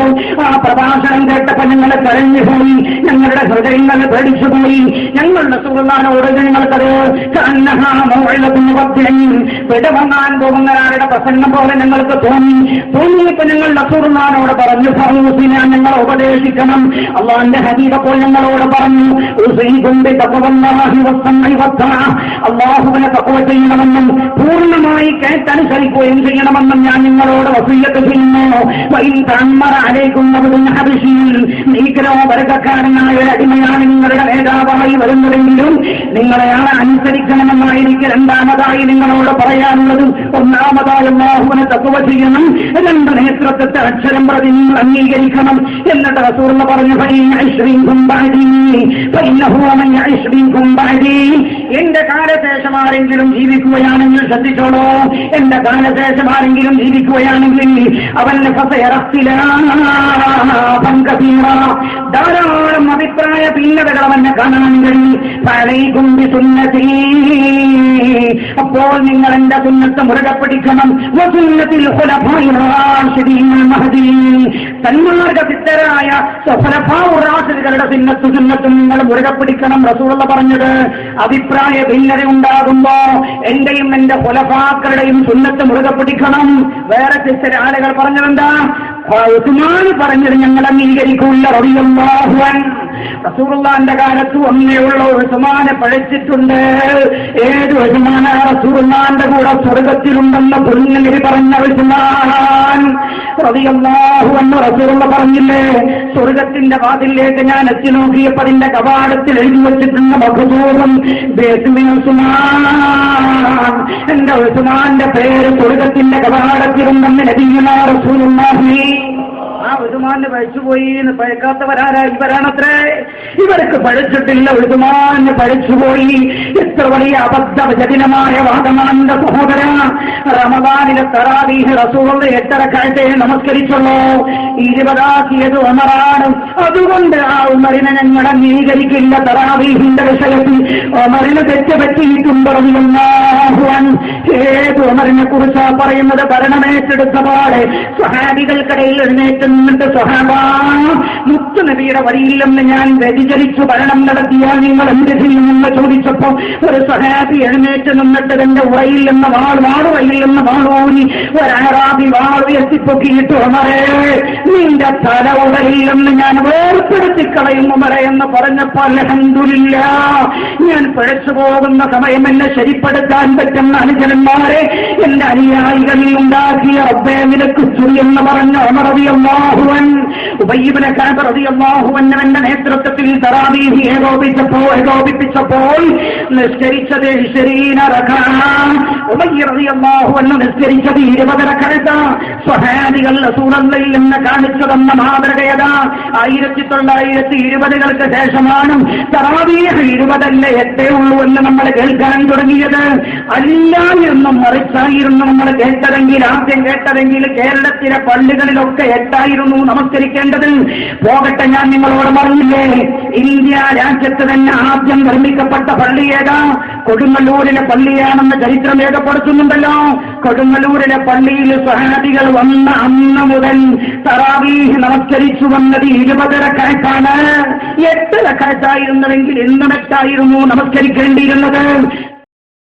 ഖുലൂബ് ആ പ്രഭാഷണം കേട്ടപ്പോ ഞങ്ങൾ കരഞ്ഞുപോയി ഞങ്ങളുടെ ഹൃദയങ്ങൾ പേടിച്ചുപോയി ഞങ്ങളുടെ സുഹൃത്താനോട് ഞങ്ങൾക്കത് വിടവങ്ങാൻ പോകുന്നവരുടെ പ്രസംഗം പോലെ ഞങ്ങൾക്ക് തോന്നി. തോന്നിയപ്പോ ഞങ്ങളുടെ സുഹൃത്താനോട് പറഞ്ഞു ഫറൂസിനെ ഞങ്ങൾ ഉപദേശിക്കണം. അള്ളാന്റെ ഹരീതപ്പോൾ ഞങ്ങളോട് പറഞ്ഞു. അള്ളാഹുവിനെ തഖവ ചെയ്യണമെന്നും പൂർണമായി കേട്ടനുസരിക്കുകയും ചെയ്യണമെന്നും ഞാൻ നിങ്ങളോട് വസീയത്ത് ഒരു അടിമയാണ് നിങ്ങളുടെ നേതാവായി വരുന്നതെങ്കിലും നിങ്ങളെയാണ് അനുസരിക്കണമെന്നാണ് അനുസരിക്കണമെന്നായിരിക്കും രണ്ടാമതായി നിങ്ങളോട് പറയാനുള്ളത് ഒന്നാമതായി അള്ളാഹുവിനെ തത്വ ചെയ്യണം രണ്ട് നേതൃത്വത്തെ അക്ഷരം പ്രതി നിങ്ങൾ അംഗീകരിക്കണം. എന്നിട്ട് റസൂർന്ന് പറഞ്ഞു ആരെങ്കിലും ജീവിക്കുകയാണെങ്കിൽ ശ്രദ്ധിച്ചോളൂ. എന്റെ കാലശേഷം ആരെങ്കിലും ജീവിക്കുകയാണെങ്കിൽ അവന്റെ ധാരാളം അഭിപ്രായ ഭിന്നതകൾ അവനെ കാണാൻ കഴിയും. പഴയും സുന്നത്തി അപ്പോൾ എന്റെ സുന്നത്ത് മുറുകെ പിടിക്കണം വസുന്നത്തിൽ തന്മാർഗ സിദ്ധരായ റാഷിദുകളുടെ സിന്നത്ത് സുന്നത്തും നിങ്ങൾ മുറുകെ പിടിക്കണം റസൂള പറഞ്ഞത്. അഭിപ്രായ ഭിന്നത ഉണ്ടാകുമ്പോ എന്റെയും എന്റെ കൊലഭാക്കളുടെയും സുന്നത്ത് മുറുകെ പിടിക്കണം. വേറെ ചില ആളുകൾ പറഞ്ഞതെന്താ? ഉസ്മാൻ പറഞ്ഞത് ഞങ്ങൾ അംഗീകരിക്കുന്ന റബിയല്ലാഹുവൻ റസൂറുള്ളാന്റെ കാലത്ത് ഒന്നേയുള്ള ഉസ്മാനെ പഴച്ചിട്ടുണ്ട് ഏത് ഉസ്മാന റസൂറുള്ളാന്റെ കൂടെ സ്വർഗത്തിലുണ്ടെന്ന് പുണ്യനിധി പറഞ്ഞ ഉസ്മാൻ പ്രതിയല്ലാഹു എന്ന് റസൂറുള്ള പറഞ്ഞില്ലേ സ്വർഗത്തിന്റെ വാതിലേക്ക് ഞാൻ എത്തി നോക്കിയപ്പോ അതിന്റെ കവാടത്തിൽ എഴുതി വെച്ചിട്ടുണ്ട് മഹദൂറും എന്റെ ഉസ്മാന്റെ പേര് സ്വർഗത്തിന്റെ കവാടത്തിലുണ്ടെന്ന് നബീന റസൂലുള്ളാഹി ആ ഉതുമാന് പഴിച്ചുപോയി എന്ന് പഴക്കാത്തവരാരാ ഇവരാണത്രേ. ഇവർക്ക് പഴിച്ചിട്ടില്ല ഉതുമാന് പഴിച്ചുപോയി എത്ര വലിയ അബദ്ധ അബദ്ധജടിനമായ വാദമാനന്ദ സഹോദര. റമദാനിലെ തറാവീഹ് റസൂറിന്റെ എട്ടര കാഴ്ചയെ നമസ്കരിച്ചുള്ളൂ. ഇരുപതാക്കിയത് ഒമറാണ് അതുകൊണ്ട് ആ ഉമറിനെ ഞങ്ങൾ അംഗീകരിക്കില്ല തറാവീഹിന്റെ വിഷയത്തിൽ. ഒമറിന് തെറ്റ് പറ്റിയിട്ടുണ്ട് റളിയല്ലാഹുവൻ. ഏത് ഉമറിനെ കുറിച്ചാ പറയുന്നത്? ഭരണമേറ്റെടുത്ത പാടെ. സ്വഹാബികൾക്കിടയിൽ എഴുന്നേറ്റ് നിന്നിട്ട് സ്വഹാബ മുത്തു നബിയുടെ വഴിയില്ലെന്ന് ഞാൻ വ്യതിചലിച്ചു ഭരണം നടത്തിയാൽ നിങ്ങൾ എന്ത് ചെയ്യുമെന്ന് ചോദിച്ചപ്പോ ഒരു സ്വഹാബി എഴുന്നേറ്റ് നിന്നിട്ട് എന്റെ ഉറയില്ലെന്ന വാൾ വാളുവയില്ലെന്ന വാളൂരി ഒരാറാബി വാൾ ഉയർത്തിപ്പൊക്കിയിട്ട് ഉമറേ നിന്റെ തല ഉടയില്ലെന്ന് ഞാൻ വേർപ്പെടുത്തി കളയും ഉമറേ എന്ന് പറഞ്ഞപ്പോ അലഹന്തുലില്ല ഞാൻ പിഴച്ചു പോകുന്ന സമയം എന്നെ ശരിപ്പെടുത്താൻ പറ്റുന്ന അനുജനന്മാരെ എന്റെ അനുയായികളിൽ ഉണ്ടാക്കിയ റബ്ബേ നിനക്ക് എന്ന് പറഞ്ഞ അമറവിയല്ലാഹുവൻ ഉബയ്യബിനെ നേതൃത്വത്തിൽ തറാവീഹി ഏകോപിപ്പിച്ചപ്പോൾ നിസ്കരിച്ചത് ശരീന ഉബയ്യറിയല്ലാഹുവൻ നിസ്കരിച്ചത് ഇരുപതര കഴുത. സ്വഹാദികൾ നിന്ന് കാണിച്ചതെന്ന മാതൃകയത. ആയിരത്തി തൊള്ളായിരത്തി ഇരുപതുകൾക്ക് ശേഷമാണ് തറാവീഹ് ഇരുപതല്ല എട്ടേ ഉള്ളൂ എന്ന് നമ്മൾ കേൾക്കാൻ തുടങ്ങിയത്. അല്ല എന്നും മറിച്ചായിരുന്നു നമ്മൾ കേട്ടതെങ്കിൽ ആദ്യം കേട്ടതെങ്കിൽ കേരളത്തിലെ പള്ളികളിലൊക്കെ എട്ടായിരുന്നു നമസ്കരിക്കേണ്ടത്. പോകട്ടെ ഞാൻ നിങ്ങളോട് പറഞ്ഞില്ലേ ഇന്ത്യ രാജ്യത്ത് തന്നെ ആദ്യം നിർമ്മിക്കപ്പെട്ട പള്ളി ഏതാ? കൊടുങ്ങല്ലൂരിലെ പള്ളിയാണെന്ന് ചരിത്രം രേഖപ്പെടുത്തുന്നുണ്ടല്ലോ. കൊടുങ്ങല്ലൂരിലെ പള്ളിയിൽ സഹാദികൾ വന്ന അന്ന് മുതൽ തറാവീഹ് നമസ്കരിച്ചു വന്നത് ഇരുപതര കാറ്റാണ് എട്ട് കാറ്റായിരുന്നുവെങ്കിൽ എന്ത് മെറ്റായിരുന്നു നമസ്കരിക്കേണ്ടിയിരുന്നത്.